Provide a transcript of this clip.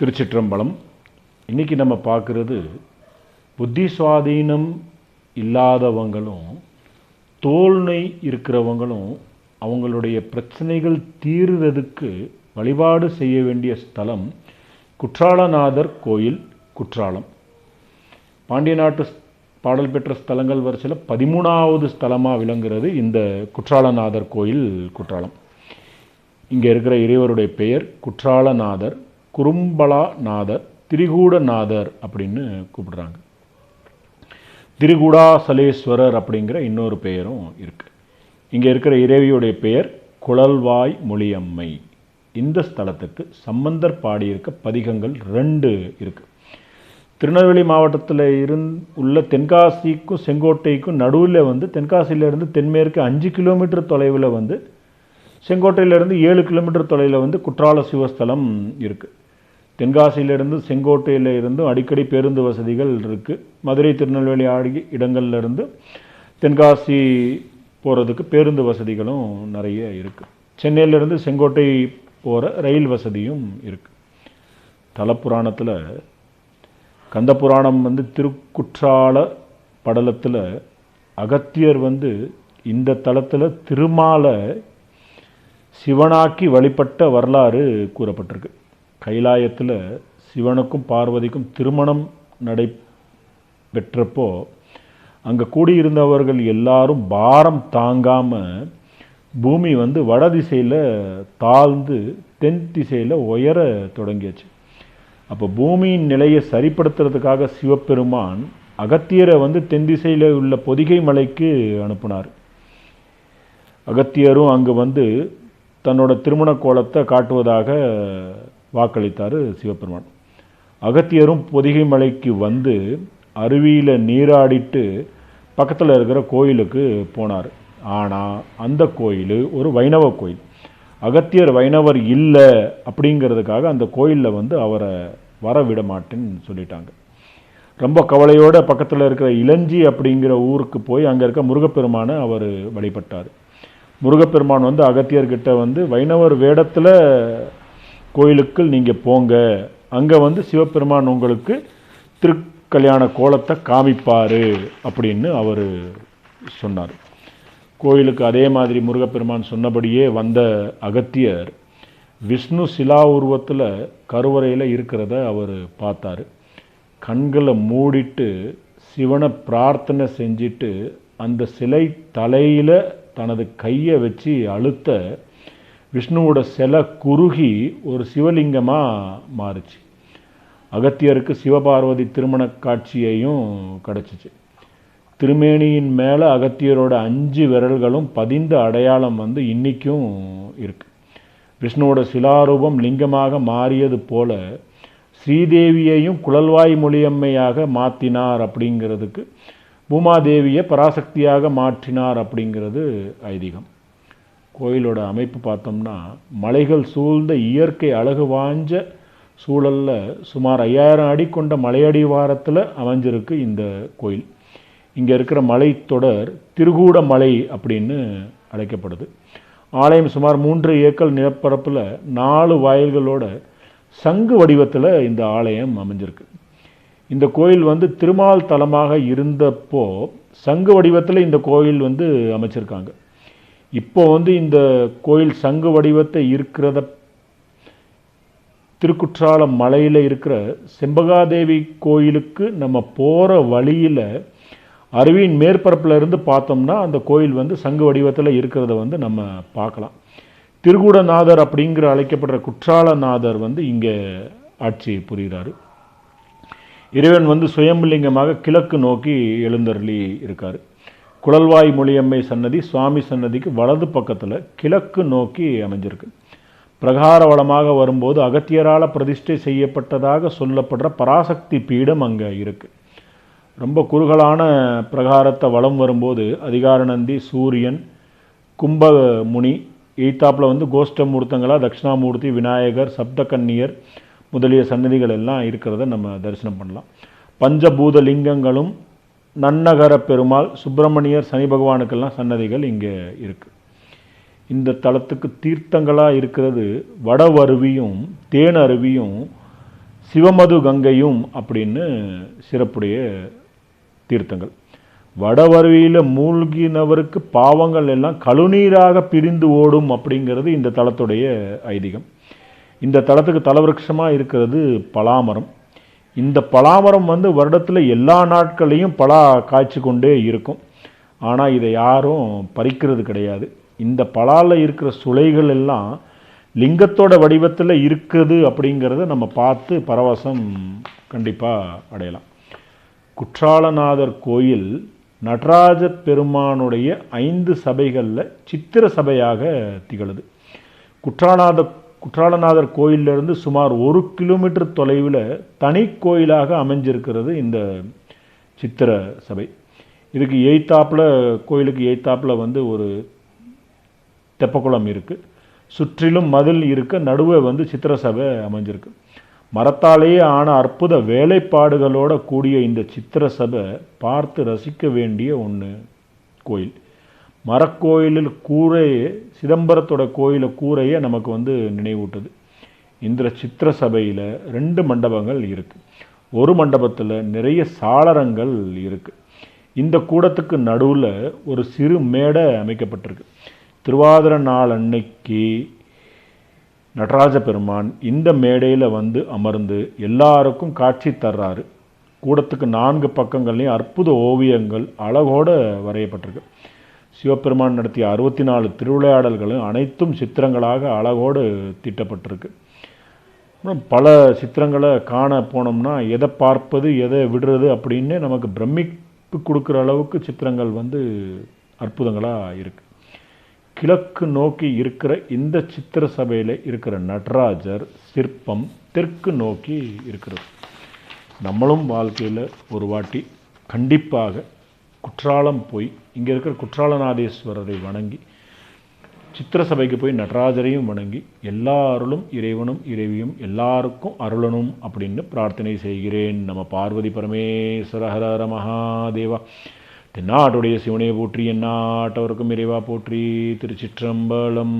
திருச்சிற்றம்பலம். இன்றைக்கி நம்ம பார்க்குறது புத்தி சுவாதீனம் இல்லாதவங்களும் தோல்நை இருக்கிறவங்களும் அவங்களுடைய பிரச்சனைகள் தீர்றதுக்கு வழிபாடு செய்ய வேண்டிய ஸ்தலம் குற்றாலநாதர் கோயில் குற்றாலம். பாண்டிய நாட்டு பாடல் பெற்ற ஸ்தலங்கள் வரிசையில் பதிமூணாவது ஸ்தலமாக விளங்குறது இந்த குற்றாலநாதர் கோயில் குற்றாலம். இங்கே இருக்கிற இறைவருடைய பெயர் குற்றாலநாதர். குறும்பலாநாதர் திரிகூடநாதர் அப்படின்னு கூப்பிடுறாங்க. திரிகுடாசலேஸ்வரர் அப்படிங்கிற இன்னொரு பெயரும் இருக்குது இங்கே இருக்கிற இறைவியுடைய பெயர் குழல்வாய் மொழியம்மை இந்த ஸ்தலத்துக்கு சம்பந்தர் பாடியிருக்க பதிகங்கள் ரெண்டு இருக்குது திருநெல்வேலி மாவட்டத்தில் இருந் உள்ள தென்காசிக்கும் செங்கோட்டைக்கும் நடுவில் வந்து தென்காசியிலேருந்து தென்மேற்கு அஞ்சு கிலோமீட்டர் தொலைவில் வந்து செங்கோட்டையிலேருந்து ஏழு கிலோமீட்டர் தொலைவில் வந்து குற்றால சிவஸ்தலம் இருக்குது தென்காசியிலேருந்து செங்கோட்டையில் இருந்தும் அடிக்கடி பேருந்து வசதிகள் இருக்குது மதுரை திருநெல்வேலி ஆடி இடங்கள்லேருந்து தென்காசி போகிறதுக்கு பேருந்து வசதிகளும் நிறைய இருக்குது சென்னையிலேருந்து செங்கோட்டை போகிற ரயில் வசதியும் இருக்குது தலப்புராணத்தில் கந்தபுராணம் வந்து திருக்குற்றால படலத்தில் அகத்தியர் வந்து இந்த தலத்தில் திருமாலை சிவனாக்கி வழிபட்ட வரலாறு கூறப்பட்டிருக்கு. கைலாயத்தில் சிவனுக்கும் பார்வதிக்கும் திருமணம் நடைபெற்றப்போ அங்கே கூடியிருந்தவர்கள் எல்லாரும் பாரம் தாங்காமல் பூமி வந்து வட திசையில் தாழ்ந்து தென் திசையில் உயர தொடங்கியாச்சு. அப்போ பூமியின் நிலையை சரிப்படுத்துறதுக்காக சிவபெருமான் அகத்தியரை வந்து தென் திசையில் உள்ள பொதிகை மலைக்கு அனுப்புனார். அகத்தியரும் அங்கு வந்து தன்னோட திருமண கோலத்தை காட்டுவதாக வாக்களித்தார் சிவபெருமான். அகத்தியரும் பொதிகை மலைக்கு வந்து அருவியில் நீராடிட்டு பக்கத்தில் இருக்கிற கோயிலுக்கு போனார். ஆனால் அந்த கோயில் ஒரு வைணவ கோயில். அகத்தியர் வைணவர் இல்லை அப்படிங்கிறதுக்காக அந்த கோயிலில் வந்து அவரை வர விட மாட்டேன்னு சொல்லிட்டாங்க. ரொம்ப கவலையோட பக்கத்தில் இருக்கிற இளஞ்சி அப்படிங்கிற ஊருக்கு போய் அங்கே இருக்க முருகப்பெருமானை அவர் வழிபட்டார். முருகப்பெருமான் வந்து அகத்தியர்கிட்ட வந்து வைணவர் வேடத்தில் கோயிலுக்குள் நீங்கள் போங்க. அங்கே வந்து சிவபெருமான் உங்களுக்கு திருக்கல்யாண கோலத்தை காமிப்பார் அப்படின்னு அவர் சொன்னார். கோயிலுக்கு அதே மாதிரி முருகப்பெருமான் சொன்னபடியே வந்த அகத்தியர் விஷ்ணு சிலா உருவத்தில் கருவறையில் இருக்கிறத அவர் பார்த்தாரு. கண்களை மூடிட்டு சிவனை பிரார்த்தனை செஞ்சுட்டு அந்த சிலை தலையில் தனது கையை வச்சு அழுத்த விஷ்ணுவோட சிலை குறுகி ஒரு சிவலிங்கமாக மாறுச்சு. அகத்தியருக்கு சிவபார்வதி திருமண காட்சியையும் கிடச்சிச்சு. திருமேனியின் மேலே அகத்தியரோட அஞ்சு விரல்களும் பதிந்த அடையாளம் வந்து இன்றைக்கும் இருக்குது விஷ்ணுவோட சிலாரூபம் லிங்கமாக மாறியது போல ஸ்ரீதேவியையும் குழல்வாய் மொழியம்மையாக மாற்றினார் அப்படிங்கிறதுக்கு பூமாதேவியை பராசக்தியாக மாற்றினார் அப்படிங்கிறது ஐதீகம். கோயிலோட அமைப்பு பார்த்தோம்னா மலைகள் சூழ்ந்த இயற்கை அழகு வாஞ்ச சூழலில் சுமார் ஐயாயிரம் அடி கொண்ட மலையடிவாரத்தில் அமைஞ்சிருக்கு இந்த கோயில். இங்கே இருக்கிற மலைத்தொடர் திருகூட மலை அப்படின்னு அழைக்கப்படுது. ஆலயம் சுமார் மூன்று ஏக்கர் நிலப்பரப்பில் நாலு வாயில்களோட சங்கு வடிவத்தில் இந்த ஆலயம் அமைஞ்சிருக்கு. இந்த கோயில் வந்து திருமால் தலமாக இருந்தப்போ சங்கு வடிவத்தில் இந்த கோயில் வந்து அமைச்சிருக்காங்க. இப்போ வந்து இந்த கோயில் சங்கு வடிவத்தை இருக்கிறத திருக்குற்றாலம் மலையில் இருக்கிற செம்பகாதேவி கோயிலுக்கு நம்ம போகிற வழியில் அருவியின் மேற்பரப்பில் இருந்து பார்த்தோம்னா அந்த கோயில் வந்து சங்கு வடிவத்தில் இருக்கிறத வந்து நம்ம பார்க்கலாம். திருகுடநாதர் அப்படிங்கிற அழைக்கப்படுற குற்றாலநாதர் வந்து இங்கே ஆட்சி புரிகிறாரு. இறைவன் வந்து சுயம்புலிங்கமாக கிழக்கு நோக்கி எழுந்தருளி இருக்கார். குழல்வாய் மொழியம்மை சன்னதி சுவாமி சன்னதிக்கு வலது பக்கத்தில் கிழக்கு நோக்கி அமைஞ்சிருக்கு. பிரகார வளமாக வரும்போது அகத்தியரால் பிரதிஷ்டை செய்யப்பட்டதாக சொல்லப்படுற பராசக்தி பீடம் அங்கே இருக்குது ரொம்ப குறுகலான பிரகாரத்தை வளம் வரும்போது அதிகாரநந்தி சூரியன் கும்பமுனி எய்த்தாப்பில் வந்து கோஷ்டமூர்த்தங்களாக தட்சிணாமூர்த்தி விநாயகர் சப்தகன்னியர் முதலிய சன்னதிகள் எல்லாம் இருக்கிறத நம்ம தரிசனம் பண்ணலாம். பஞ்சபூத லிங்கங்களும் நன்னகர பெருமாள் சுப்பிரமணியர் சனி பகவானுக்கெல்லாம் சன்னதிகள் இங்கே இருக்குது இந்த தலத்துக்கு தீர்த்தங்களாக இருக்கிறது வடவருவியும் தேன் அருவியும் சிவமது கங்கையும் அப்படின்னு சிறப்புடைய தீர்த்தங்கள். வடவருவியில் மூழ்கினவருக்கு பாவங்கள் எல்லாம் கழுநீராக பிரிந்து ஓடும் அப்படிங்கிறது இந்த தலத்துடைய ஐதீகம். இந்த தலத்துக்கு தலவிருட்சமாக இருக்கிறது பலாமரம். இந்த பலாமரம் வந்து வருடத்தில் எல்லா நாட்களையும் பலா காய்ச்சி கொண்டே இருக்கும். ஆனால் இதை யாரும் பறிக்கிறது கிடையாது. இந்த பலாவில் இருக்கிற சுளைகள் எல்லாம் லிங்கத்தோட வடிவத்தில் இருக்குது அப்படிங்கிறத நம்ம பார்த்து பரவசம் கண்டிப்பாக அடையலாம். குற்றாலநாதர் கோயில் நடராஜ பெருமானுடைய ஐந்து சபைகளில் சித்திர சபையாக திகழுது. குற்றாலநாத குற்றாலநாதர் கோயிலிருந்து சுமார் ஒரு கிலோமீட்டர் தொலைவில் தனி கோயிலாக அமைஞ்சிருக்கிறது இந்த சித்திர சபை. இதுக்கு எய்த்தாப்பில் கோயிலுக்கு எய்த்தாப்பில் வந்து ஒரு தெப்பக்குளம் இருக்குது சுற்றிலும் மதில் இருக்க நடுவே வந்து சித்திர சபை அமைஞ்சிருக்கு. மரத்தாலேயே ஆன அற்புத வேலைப்பாடுகளோட கூடிய இந்த சித்திர சபை பார்த்து ரசிக்க வேண்டிய ஒன்று கோயில். மரக்கோயிலில் கூரையே சிதம்பரத்தோட கோயிலை கூரையே நமக்கு வந்து நினைவூட்டுது. இந்த சித்திர சபையில் ரெண்டு மண்டபங்கள் இருக்குது ஒரு மண்டபத்தில் நிறைய சாளரங்கள் இருக்குது இந்த கூடத்துக்கு நடுவில் ஒரு சிறு மேடை அமைக்கப்பட்டிருக்கு. திருவாதிர நாள் அன்னைக்கு நடராஜ பெருமான் இந்த மேடையில் வந்து அமர்ந்து எல்லாருக்கும் காட்சி தர்றாரு. கூடத்துக்கு நான்கு பக்கங்கள்லேயும் அற்புத ஓவியங்கள் அழகோடு வரையப்பட்டிருக்கு. சிவபெருமான் நடத்திய அறுபத்தி நாலு திருவிளையாடல்களும் அனைத்தும் சித்திரங்களாக அழகோடு தீட்டப்பட்டிருக்கு. அப்புறம் பல சித்திரங்களை காண போனோம்னா எதை பார்ப்பது எதை விடுறது அப்படின்னு நமக்கு பிரமிப்பு கொடுக்குற அளவுக்கு சித்திரங்கள் வந்து அற்புதங்களாக இருக்குது கிழக்கு நோக்கி இருக்கிற இந்த சித்திர சபையில் இருக்கிற நடராஜர் சிற்பம் தெற்கு நோக்கி இருக்கிறது. நம்மளும் வாழ்க்கையில் ஒரு வாட்டி கண்டிப்பாக குற்றாலம் போய் இங்கே இருக்கிற குற்றாலநாதேஸ்வரரை வணங்கி சித்திர சபைக்கு போய் நடராஜரையும் வணங்கி எல்லாருளும் இறைவனும் இறைவியும் எல்லாருக்கும் அருளனும் அப்படின்னு பிரார்த்தனை செய்கிறேன். நம்ம பார்வதி பரமேஸ்வர ஹர மகாதேவா. தென்னாட்டுடைய சிவனையை போற்றி என்னாட்டவருக்கும் இறைவா போற்றி திருச்சிற்றம்பலம்.